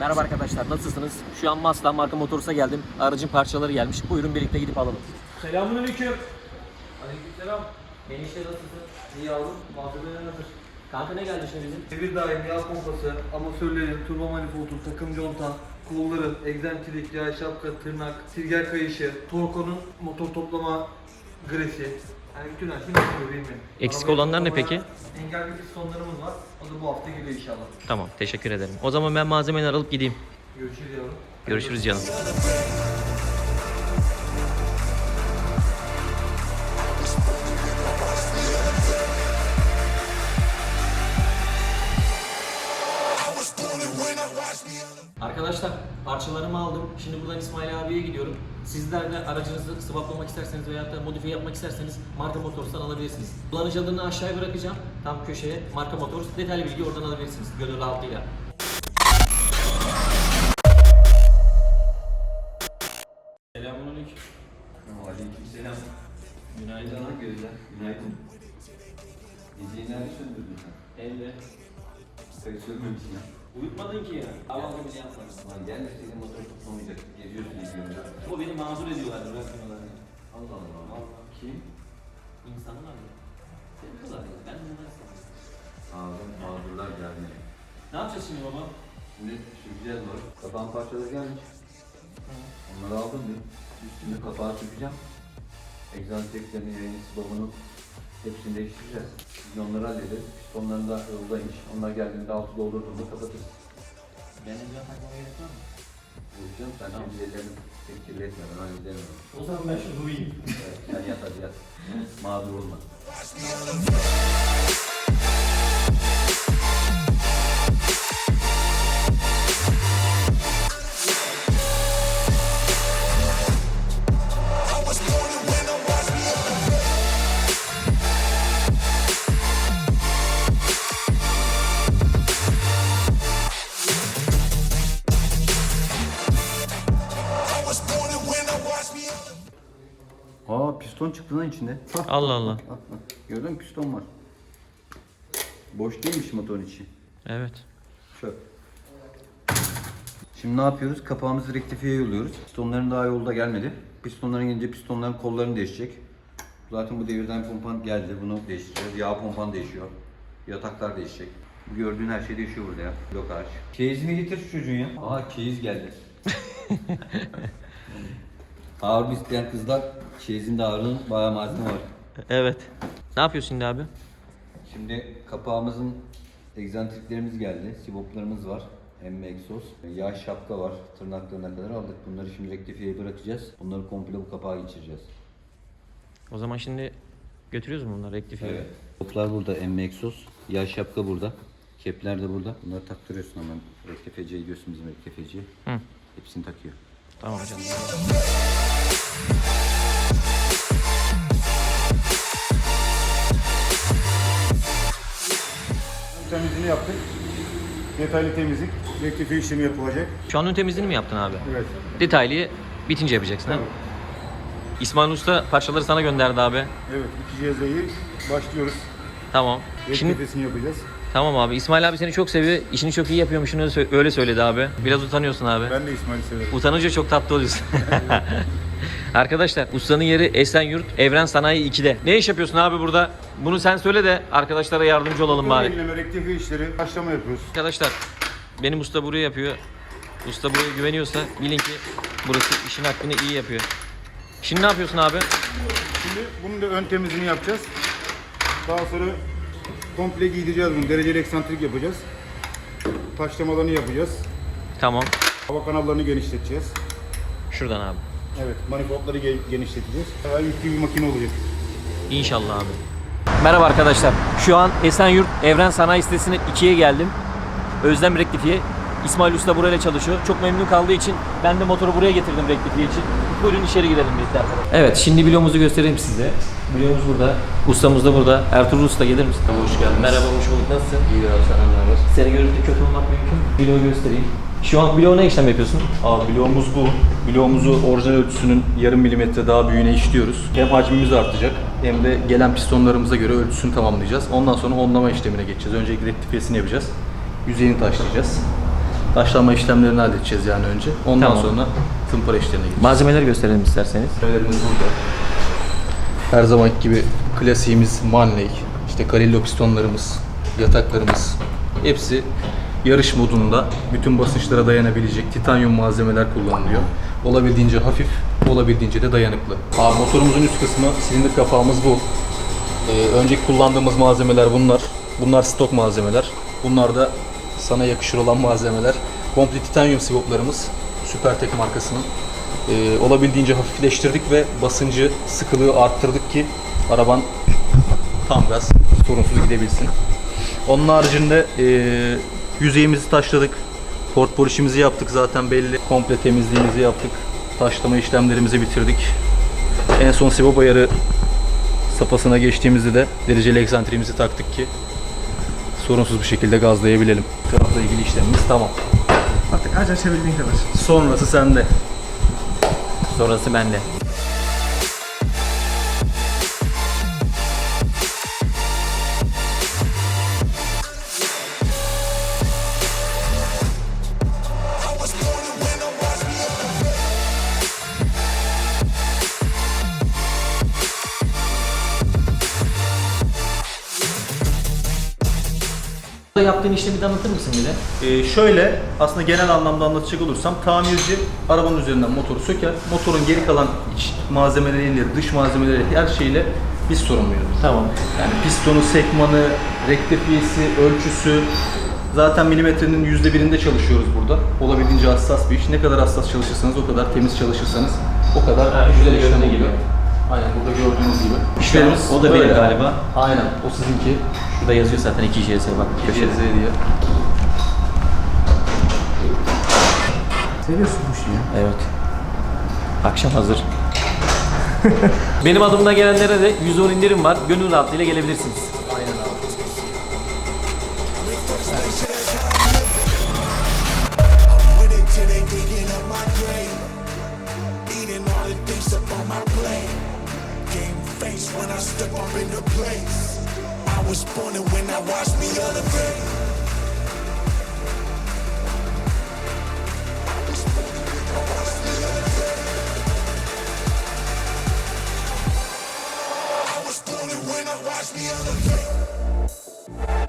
Merhaba arkadaşlar nasılsınız? Şu an Mazda marka Motors'a geldim. Aracın parçaları gelmiş. Buyurun birlikte gidip alalım. Selamünaleyküm. Aleykümselam. Enişte nasılsın? İyi yavrum. Malzemeler hazır. Kanka ne geldi şimdi bizim? Devir daim, yağ pompası, amatörlerin, turbo manifoldu, takım conta, kolların, egzantrik, yağ şapka, tırnak, silger kayışı, Torco'nun motor toplama gresi. Her şey benim. Eksik olanlar ne peki? Engel bir pistonlarımız var. O da bu hafta geliyor inşallah. Tamam teşekkür ederim. O zaman ben malzemeleri alıp gideyim. Görüşürüz yavrum. Görüşürüz canım. Parçalarımı aldım. Şimdi buradan İsmail abiye gidiyorum. Sizler de aracınızı sıvaplamak isterseniz veya da modifiye yapmak isterseniz Marka Motors'tan alabilirsiniz. Kullanıcı adını aşağıya bırakacağım. Tam köşeye Marka Motors. Detaylı bilgi oradan alabilirsiniz. Gönül rahatlığıyla. Selamünaleyküm. Aleykümselam. Günaydın. Günaydın gözler. Günaydın. Geceyi nerede söndürdün sen? Elle. Sayı sönmemişsin ya. Uyutmadın ki ya. Allah'ım beni yapmadın. Lan gel de senin motor tutmamayacak. Geziyorsun izliyorsun. O beni mazur ediyorlar, bırakmıyorlar. Allah Allah. Allah. Kim? İnsanlar ya. Seviyorlar ya. Ben bunları seviyorum. Ağzım mağdurlar geldi. Ne yapacağız şimdi baba? Şimdi süreceğiz var. Kapağın parçaları gelmiş. Onları aldım bir. Üstünde kapağı sökeceğim. Egzantreklerini, yayını, sıvabını hepsini değiştireceğiz. Biz onları hallederiz. Pistonların da yoldaymış. Onlar geldiğinde altı doldurduğunda kapatırız. Ben evden takmama gerek var mı? Bulacağım sen Tamam. kendi ellerini tek kirletme ben hallederim. O zaman ben şunu uyuyayım. Evet, sen yat hadi yat. Mağdur olma. Piston çıktı lan içinde. Allah Allah. Gördün mü piston var. Boş değilmiş motorun içi. Evet. Çöp. Şimdi ne yapıyoruz? Kapağımızı rektifiye yolluyoruz. Pistonların daha yolda gelmedi. Pistonların gelince pistonların kollarını değişecek. Zaten bu devirden pompan geldi. Bunu değiştireceğiz. Yağ pompan değişiyor. Yataklar değişecek. Bu gördüğün her şey değişiyor burada ya. Blokaj. Keyizini getir şu çocuğun ya. Aha keyiz geldi. Ağır isteyen kızlar çeyizin de ağırlığının bayağı malzeme var. Evet. Ne yapıyorsun şimdi abi? Şimdi kapağımızın egzantriklerimiz geldi. Sivoplarımız var. Emme egzoz. Yağ şapka var. Tırnaklarına kadar aldık. Bunları şimdi rektifiyeye bırakacağız. Bunları komple bu kapağa geçireceğiz. O zaman şimdi götürüyoruz mu bunları rektifiye? Evet. Sivoplar burada. Emme egzoz. Yağ şapka burada. Kepler de burada. Bunları taktırıyorsun hemen. Rektifeciye diyorsun bizim rektifeciye. Hı. Hepsini takıyor. Tamam canım. Temizliğini yaptık. Detaylı temizlik, rektifiye işlemi yapılacak. Şu an ön temizliğini mi yaptın abi? Evet. Detaylı bitince yapacaksın ha? İsmail Usta parçaları sana gönderdi abi. Evet, iki cezayı başlıyoruz. Tamam. Şimdi Rektifiyesini yapacağız. Tamam abi. İsmail abi seni çok seviyor. İşini çok iyi yapıyormuşsun öyle sö- öyle söyledi abi. Biraz utanıyorsun abi. Ben de İsmail'i severim. Utanınca çok tatlı oluyorsun. Arkadaşlar ustanın yeri Esenyurt Evren Sanayi 2'de. Ne iş yapıyorsun abi burada? Bunu sen söyle de arkadaşlara yardımcı olalım bari. Yenileme, rektifiye işleri, başlama yapıyoruz. Arkadaşlar benim usta burayı yapıyor. Usta buraya güveniyorsa bilin ki burası işin hakkını iyi yapıyor. Şimdi ne yapıyorsun abi? Şimdi bunun da ön temizliğini yapacağız. Daha sonra komple giydireceğiz bunu. Dereceli eksantrik yapacağız. Taşlamalarını yapacağız. Tamam. Hava kanallarını genişleteceğiz. Şuradan abi. Evet, manifoldları ge- genişleteceğiz. Daha yüklü bir makine olacak. İnşallah abi. Merhaba arkadaşlar. Şu an Esenyurt Evren Sanayi sitesine 2'ye geldim. Özlem Rektifiye. İsmail Usta burayla çalışıyor. Çok memnun kaldığı için ben de motoru buraya getirdim rektifiye için. Buyurun içeri girelim birlikte arkadaşlar. Evet şimdi bloğumuzu göstereyim size. Bloğumuz burada. Ustamız da burada. Ertuğrul Usta gelir misin? Hoş geldin. Merhaba hoş bulduk. Nasılsın? İyi abi sana ne haber? Seni görüp de kötü olmak mümkün mü? Bloğu göstereyim. Şu an bloğu ne işlem yapıyorsun? Abi bloğumuz bu. Bloğumuzu orijinal ölçüsünün yarım milimetre daha büyüğüne işliyoruz. Hem hacmimiz artacak hem de gelen pistonlarımıza göre ölçüsünü tamamlayacağız. Ondan sonra onlama işlemine geçeceğiz. Öncelikle rektifiyesini yapacağız. Yüzeyini taşlayacağız. Taşlama işlemlerini halledeceğiz yani önce. Ondan Tamam. sonra tımpara işlerine gideceğiz. Malzemeleri gösterelim isterseniz. Malzemelerimiz burada. Her zamanki gibi klasiğimiz Manley, işte Carillo pistonlarımız, yataklarımız hepsi yarış modunda bütün basınçlara dayanabilecek titanyum malzemeler kullanılıyor. Olabildiğince hafif, olabildiğince de dayanıklı. Abi motorumuzun üst kısmı, silindir kapağımız bu. Ee, önceki kullandığımız malzemeler bunlar. Bunlar stok malzemeler. Bunlar da sana yakışır olan malzemeler. Komple titanyum sivoplarımız. Supertek markasının. Ee, olabildiğince hafifleştirdik ve basıncı, sıkılığı arttırdık ki araban tam gaz sorunsuz gidebilsin. Onun haricinde ee, yüzeyimizi taşladık. Port polişimizi yaptık zaten belli. Komple temizliğimizi yaptık. Taşlama işlemlerimizi bitirdik. En son sivop ayarı sapasına geçtiğimizde de dereceli eksantriğimizi taktık ki sorunsuz bir şekilde gazlayabilelim. Tarafla ilgili işlemimiz tamam. Artık aç açabildiğin kadar. Sonrası sende. Sonrası bende. Yaptığın işlemi de anlatır mısın bize? Ee, şöyle aslında genel anlamda anlatacak olursam tamirci arabanın üzerinden motoru söker. Motorun geri kalan iç malzemeleriyle, dış malzemeleri her şeyle biz sorumluyuz. Tamam. Yani pistonu, sekmanı, rektifiyesi, ölçüsü zaten milimetrenin yüzde birinde çalışıyoruz burada. Olabildiğince hassas bir iş. Ne kadar hassas çalışırsanız o kadar temiz çalışırsanız o kadar güzel işlem oluyor. Aynen burada gördüğünüz gibi. İşlerimiz o da benim böyle. galiba. Aynen o sizinki. Şurada yazıyor zaten 2 JS bak. Köşede. Köşede diye. Seviyorsun bu işi ya. Evet. Akşam hazır. Benim adımdan gelenlere de 110 indirim var. Gönül rahatlığıyla gelebilirsiniz. I step up in the place. I was born and when I watch me elevate. I was born and when I watch me elevate.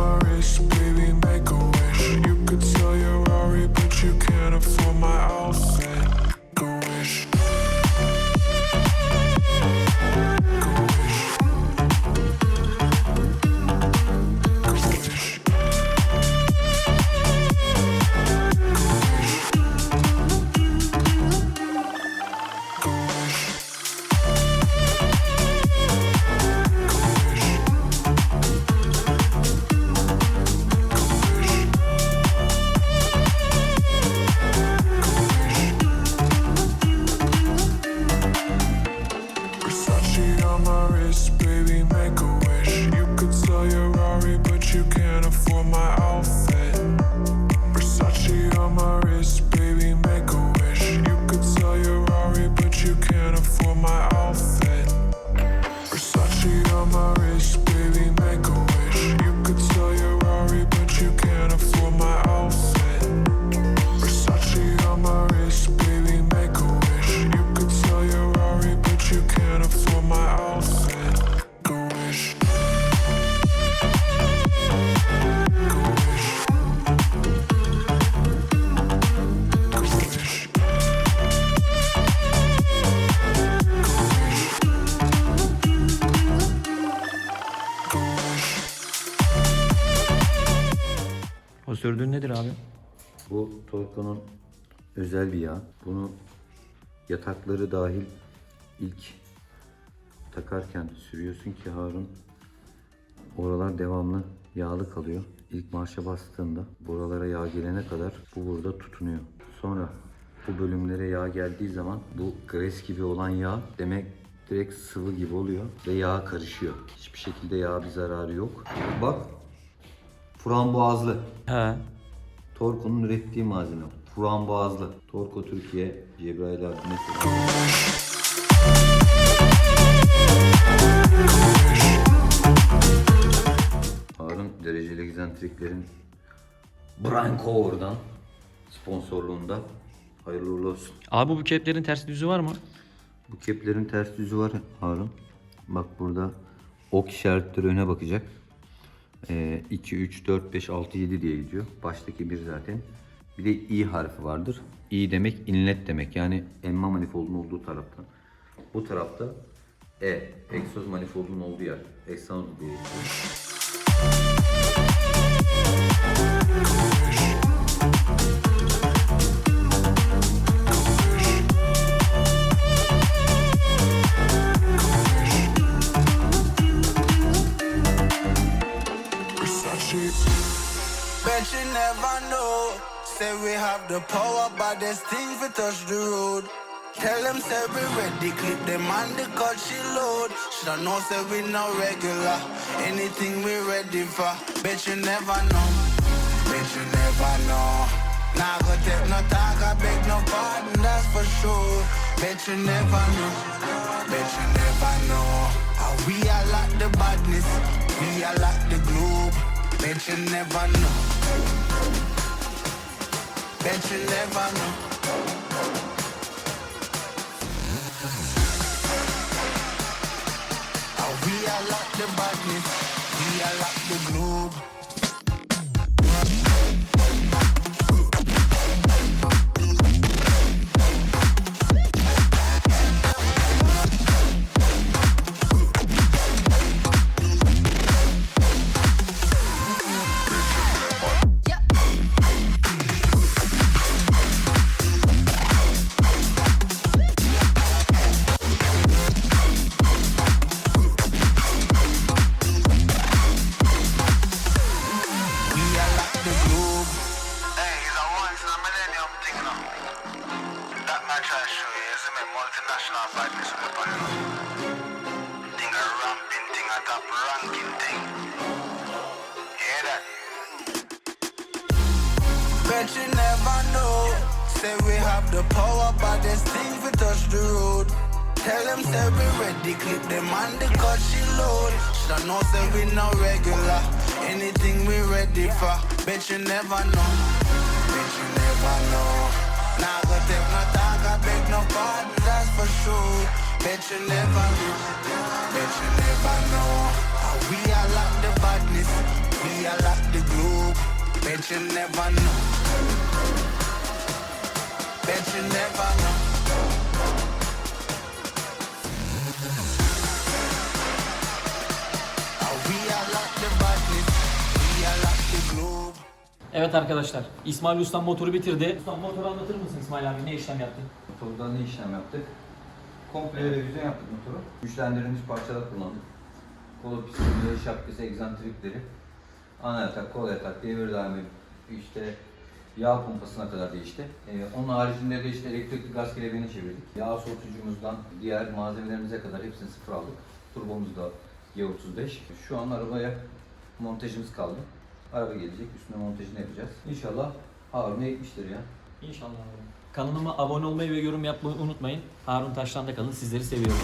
memories. Bu Torco'nun özel bir yağ. Bunu yatakları dahil ilk takarken sürüyorsun ki Harun oralar devamlı yağlı kalıyor. ilk marşa bastığında buralara yağ gelene kadar bu burada tutunuyor. Sonra bu bölümlere yağ geldiği zaman bu gres gibi olan yağ demek direkt sıvı gibi oluyor ve yağ karışıyor. Hiçbir şekilde yağ bir zararı yok. Bak frambuazlı. He. Torko'nun ürettiği malzeme. Frambuazlı. Torko Türkiye, Cebrail abi mesela. Harun dereceli egzentriklerin Brian Cover'dan sponsorluğunda hayırlı uğurlu olsun. Abi bu keplerin ters düzü var mı? Bu keplerin ters yüzü var Harun. Bak burada ok işaretleri öne bakacak. Ee, 2, 3, 4, 5, 6, 7 diye gidiyor. Baştaki bir zaten. Bir de i harfi vardır. i demek inlet demek. Yani emma manifoldunun olduğu taraftan. Bu tarafta e, egzoz manifoldunun olduğu yer. Exhaust diye geçiyor. Bet you never know. Say we have the power, but there's things we touch the road. Tell them say we ready, clip them on the cut she load. Shoulda know say we no regular. Anything we ready for. Bet you never know. Bet you never know. Nah go take no talk, I beg no pardon, that's for sure. Bet you never know. Bet you never know. How we are like the badness, we are like. Bet you never know. Bet you never know. Bet you never know. Say we have the power, but there's things we touch the road. Tell them say we ready, clip them on the cut she load. Shoulda know say we no regular. Anything we ready for. Bet you never know. Bet you never know. Nah go take no talk, I beg no pardon, that's for sure. Bet you never know. Bet you never know. We are like the badness, we are like the globe. Bet you never know. Bet you never know. How we are like the badness, we are like the globe. Evet arkadaşlar. İsmail Ustam motoru bitirdi. Ustam motoru anlatır mısın İsmail abi? Ne işlem yaptın? Motorda ne işlem yaptık? Komple revizyon yaptık motoru. Güçlendirilmiş parçalar kullandık. Kolu pistonları, şapkası, egzantrikleri, ana yatak, kol yatak, devir daimi, işte yağ pompasına kadar değişti. Ee, onun haricinde de işte elektrikli gaz kelebeğini çevirdik. Yağ soğutucumuzdan diğer malzemelerimize kadar hepsini sıfır aldık. Turbomuz da G35. Şu an arabaya montajımız kaldı. Araba gelecek, üstüne montajını yapacağız. İnşallah Harun'a yetmiştir ya. İnşallah. Kanalıma abone olmayı ve yorum yapmayı unutmayın. Harun Taşlan'da kalın. Sizleri seviyorum.